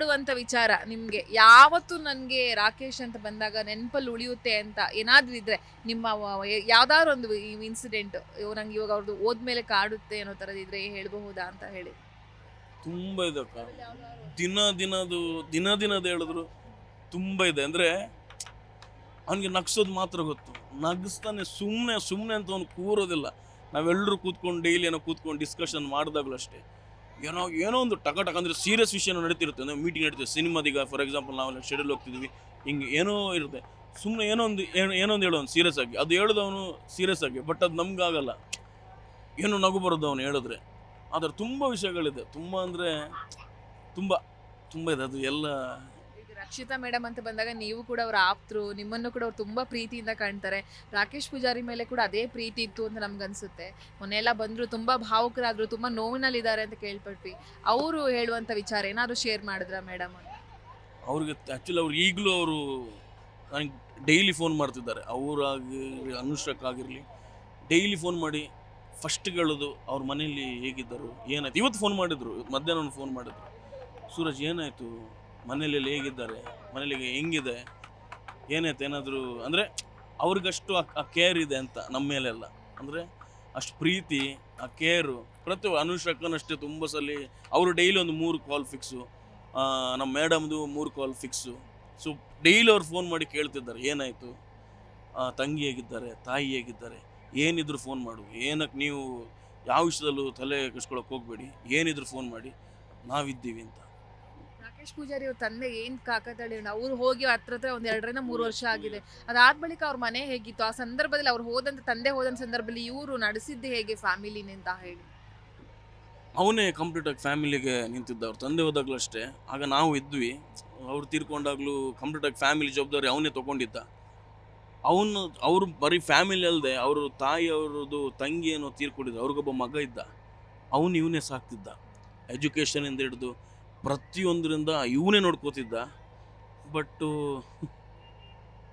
ಕಾಡುವಂತ ವಿಚಾರ. ನಿಮ್ಗೆ ಯಾವತ್ತು ನನ್ಗೆ ರಾಕೇಶ್ ಅಂತ ಬಂದಾಗ ನೆನಪಲ್ಲಿ ಉಳಿಯುತ್ತೆ ಅಂತ ಏನಾದ್ರೂ ಇದ್ರೆ ನಿಮ್ಮ ಯಾವ್ದಾದ್ರು ಒಂದು ಇನ್ಸಿಡೆಂಟ್ ನಂಗೆ ಇವಾಗ ಅವ್ರದ್ದು ಹೋದ್ಮೇಲೆ ಕಾಡುತ್ತೆ ಅನ್ನೋ ಥರದಿದ್ರೆ ಹೇಳ್ಬಹುದಾ ಅಂತ ಹೇಳಿ. ತುಂಬ ಇದೆ ಅಕ್ಕ. ದಿನ ದಿನದು, ದಿನ ದಿನದ ಹೇಳಿದ್ರು ತುಂಬ ಇದೆ. ಅಂದರೆ ಅವನಿಗೆ ನಗ್ಸೋದು ಮಾತ್ರ ಗೊತ್ತು. ನಗಿಸ್ತಾನೆ ಸುಮ್ಮನೆ ಸುಮ್ಮನೆ ಅಂತ ಅವ್ನು ಕೂರೋದಿಲ್ಲ. ನಾವೆಲ್ಲರೂ ಕೂತ್ಕೊಂಡು ಡೈಲಿ ಏನೋ ಕೂತ್ಕೊಂಡು ಡಿಸ್ಕಷನ್ ಮಾಡಿದಾಗಲೂ ಅಷ್ಟೇ. ಏನೋ ಏನೋ ಒಂದು ಟಕ ಟಕ ಅಂದರೆ ಸೀರಿಯಸ್ ವಿಷಯ ನಡೀತಿರುತ್ತೆ. ಅಂದರೆ ಮೀಟಿಂಗ್ ನಡೀತಿದೆ. ಸಿನಿಮಾದೀಗ ಫಾರ್ ಎಕ್ಸಾಂಪಲ್ ನಾವು ಶೆಡ್ಯೂಲ್ ಹೋಗ್ತಿದ್ವಿ. ಹಿಂಗೆ ಏನೋ ಇರುತ್ತೆ. ಸುಮ್ಮನೆ ಏನೋ ಒಂದು, ಏನೋ ಏನೋ ಒಂದು ಹೇಳೋನು ಸೀರಿಯಸ್ ಆಗಿ. ಅದು ಹೇಳಿದವನು ಸೀರಿಯಸ್ ಆಗಿ ಬಟ್ ಅದು ನಮಗಾಗಲ್ಲ. ಏನು ನಗು ಬರೋದು ಅವನು ಹೇಳಿದ್ರೆ. ಆದರೆ ತುಂಬ ವಿಷಯಗಳಿದೆ. ತುಂಬ ಅಂದರೆ, ತುಂಬ ತುಂಬ ಇದೆ. ಅದು ಎಲ್ಲ ರಕ್ಷಿತಾ ಮೇಡಮ್ ಅಂತ ಬಂದಾಗ ನೀವು ಕೂಡ ಅವ್ರ ಆಪ್ತರು, ನಿಮ್ಮನ್ನು ಕೂಡ ಅವ್ರು ತುಂಬಾ ಪ್ರೀತಿಯಿಂದ ಕಾಣ್ತಾರೆ. ರಾಕೇಶ್ ಪೂಜಾರಿ ಮೇಲೆ ಕೂಡ ಅದೇ ಪ್ರೀತಿ ಇತ್ತು ಅಂತ ನಮ್ಗನ್ಸುತ್ತೆ. ಮೊನ್ನೆ ಎಲ್ಲ ಬಂದರು, ತುಂಬಾ ಭಾವುಕರಾದ್ರು, ತುಂಬಾ ನೋವಿನಲ್ಲಿದ್ದಾರೆ ಅಂತ ಕೇಳ್ಪಟ್ವಿ. ಅವರು ಹೇಳುವಂತ ವಿಚಾರ ಏನಾದ್ರು ಶೇರ್ ಮಾಡಿದ್ರ ಮೇಡಮ್ ಅವ್ರಿಗೆ ಆ್ಯಕ್ಚುಲಿ ಅವ್ರು ಈಗಲೂ ಅವರು ನನಗೆ ಡೈಲಿ ಫೋನ್ ಮಾಡ್ತಿದ್ದಾರೆ. ಅವರಾಗಿ ಅನುಷ್ರಕ್ ಆಗಿರಲಿ ಡೈಲಿ ಫೋನ್ ಮಾಡಿ ಫಸ್ಟ್ ಹೇಳೋದು ಅವ್ರ ಮನೇಲಿ ಹೇಗಿದ್ದರು, ಏನಾಯ್ತು? ಇವತ್ತು ಫೋನ್ ಮಾಡಿದ್ರು ಇವತ್ತು ಮಧ್ಯಾಹ್ನ ಫೋನ್ ಮಾಡಿದ್ರು. ಸೂರಜ್, ಏನಾಯಿತು? ಮನೇಲಿ ಹೇಗಿದ್ದಾರೆ? ಮನೇಲಿ ಹೆಂಗಿದೆ? ಏನೈತೆ ಏನಾದರೂ ಅಂದರೆ ಅವ್ರಿಗಷ್ಟು ಆ- ಕೇರ್ ಇದೆ ಅಂತ ನಮ್ಮ ಮೇಲೆಲ್ಲ. ಅಂದರೆ ಅಷ್ಟು ಪ್ರೀತಿ, ಆ ಕೇರು ಪ್ರತಿ ಅನುಷ್ರಕ್ಕನಷ್ಟೇ ತುಂಬ ಸಲ ಅವರು ಡೈಲಿ ಒಂದು ಮೂರು ಕಾಲ್ ಫಿಕ್ಸು ನಮ್ಮ ಮೇಡಮ್ದು ಮೂರು ಕಾಲ್ ಫಿಕ್ಸು ಸೊ ಡೈಲಿ ಅವ್ರು ಫೋನ್ ಮಾಡಿ ಕೇಳ್ತಿದ್ದಾರೆ, ಏನಾಯಿತು? ತಂಗಿ ಹೇಗಿದ್ದಾರೆ? ತಾಯಿ ಹೇಗಿದ್ದಾರೆ? ಏನಿದ್ರು ಫೋನ್ ಮಾಡು. ಏನಕ್ಕೆ ನೀವು ಯಾವ ವಿಷಯದಲ್ಲೂ ತಲೆ ಕೆಡ್ಸ್ಕೊಳಕ್ಕೆ ಹೋಗಬೇಡಿ. ಏನಿದ್ರು ಫೋನ್ ಮಾಡಿ, ನಾವಿದ್ದೀವಿ ಅಂತ. ರಾಕೇಶ್ ಪೂಜಾರಿ ಅವ್ರ ತಂದೆ ಏನ್ ಕಾಕತಾಳಿ ಅವ್ರು ಹೋಗಿ ಹತ್ರ ಹತ್ರ ಒಂದ್ ಎರಡರಿಂದ ಮೂರು ವರ್ಷ ಆಗಿದೆ. ಅದಾದ ಬಳಿಕ ಅವ್ರ ಮನೆ ಹೇಗಿತ್ತು? ಆ ಸಂದರ್ಭದಲ್ಲಿ ಅವ್ರು ಹೋದಂತ ತಂದೆ ಹೋದಂತ ಸಂದರ್ಭದಲ್ಲಿ ಇವರು ನಡೆಸಿದ್ದು ಹೇಗೆ ಫ್ಯಾಮಿಲಿ ಅಂತ ಹೇಳಿ? ಅವನೇ ಕಂಪ್ಲೀಟಾಗಿ ಫ್ಯಾಮಿಲಿಗೆ ನಿಂತಿದ್ದ. ಅವ್ರ ತಂದೆ ಹೋದಾಗ್ಲೂ ಅಷ್ಟೇ. ಆಗ ನಾವು ಇದ್ವಿ. ಅವ್ರು ತೀರ್ಕೊಂಡಾಗಲೂ ಕಂಪ್ಲೀಟಾಗಿ ಫ್ಯಾಮಿಲಿ ಜವಾಬ್ದಾರಿ ಅವನೇ ತೊಗೊಂಡಿದ್ದ. ಅವನು ಅವರು ಬರೀ ಫ್ಯಾಮಿಲಿ ಅಲ್ಲದೆ ಅವರು ತಾಯಿ ಅವ್ರದ್ದು ತಂಗಿ ಏನೋ ತೀರ್ಕೊಂಡಿದ್ರು. ಅವ್ರಿಗೊಬ್ಬ ಮಗ ಇದ್ದ. ಅವನು ಇವನೇ ಸಾಕ್ತಿದ್ದ. ಎಜುಕೇಷನಿಂದ ಹಿಡಿದು ಪ್ರತಿಯೊಂದರಿಂದ ಇವನೇ ನೋಡ್ಕೋತಿದ್ದ. ಬಟ್ಟು